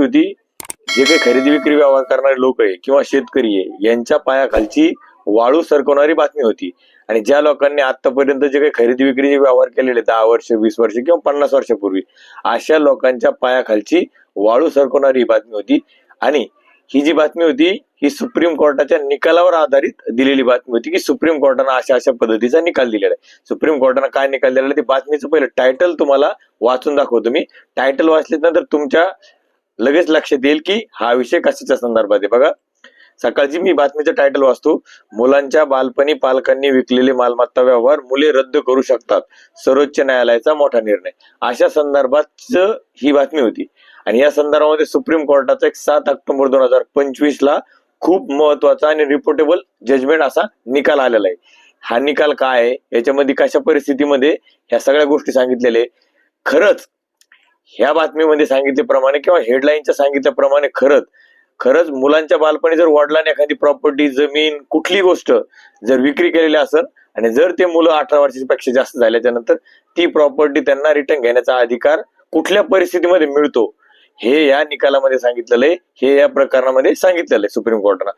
होती जे काही खरेदी विक्री व्यवहार करणारे लोक आहे किंवा शेतकरी आहे यांच्या पायाखालची वाळू सरकवणारी बातमी होती. आणि ज्या लोकांनी आतापर्यंत जे काही खरेदी विक्रीचे व्यवहार केलेले दहा वर्ष वीस वर्ष किंवा पन्नास वर्षापूर्वी अशा लोकांच्या पायाखालची वाळू सरकवणारी ही बातमी होती. आणि ही जी बातमी होती ही सुप्रीम कोर्टाच्या निकालावर आधारित दिलेली बातमी होती की सुप्रीम कोर्टानं अशा अशा पद्धतीचा निकाल दिलेला आहे. सुप्रीम कोर्टानं काय निकाल दिलेला ते बातमीचं पहिलं टायटल तुम्हाला वाचून दाखवतो मी. टायटल वाचल्यानंतर तुमच्या लगेच लक्षात येईल की हा विषय कशाच्या संदर्भात आहे. बघा सकाळची मी बातमीचं टायटल वाचतो. मुलांच्या बालपणी पालकांनी विकलेले मालमत्ता व्यवहार मुले रद्द करू शकतात. सर्वोच्च न्यायालयाचा मोठा निर्णय. अशा संदर्भात ही बातमी होती. आणि या संदर्भामध्ये सुप्रीम कोर्टाचा एक सात ऑक्टोबर दोन हजार पंचवीस ला खूप महत्त्वाचा आणि रिपोर्टेबल जजमेंट असा निकाल आलेला आहे. हा निकाल काय आहे? याच्यामध्ये कशा परिस्थितीमध्ये ह्या सगळ्या गोष्टी सांगितलेल्या आहे खरंच ह्या बातमीमध्ये सांगितल्याप्रमाणे किंवा हेडलाईनच्या सांगितल्याप्रमाणे खरंच खरंच मुलांच्या बालपणी जर वडिलांनी एखादी प्रॉपर्टी जमीन कुठली गोष्ट जर विक्री केलेली असेल आणि जर ते मुलं अठरा वर्षापेक्षा जास्त झाल्याच्यानंतर ती प्रॉपर्टी त्यांना रिटर्न घेण्याचा अधिकार कुठल्या परिस्थितीमध्ये मिळतो हे या निकालामध्ये सांगितलेलं आहे हे या प्रकरणामध्ये सांगितलेलं आहे सुप्रीम कोर्टानं.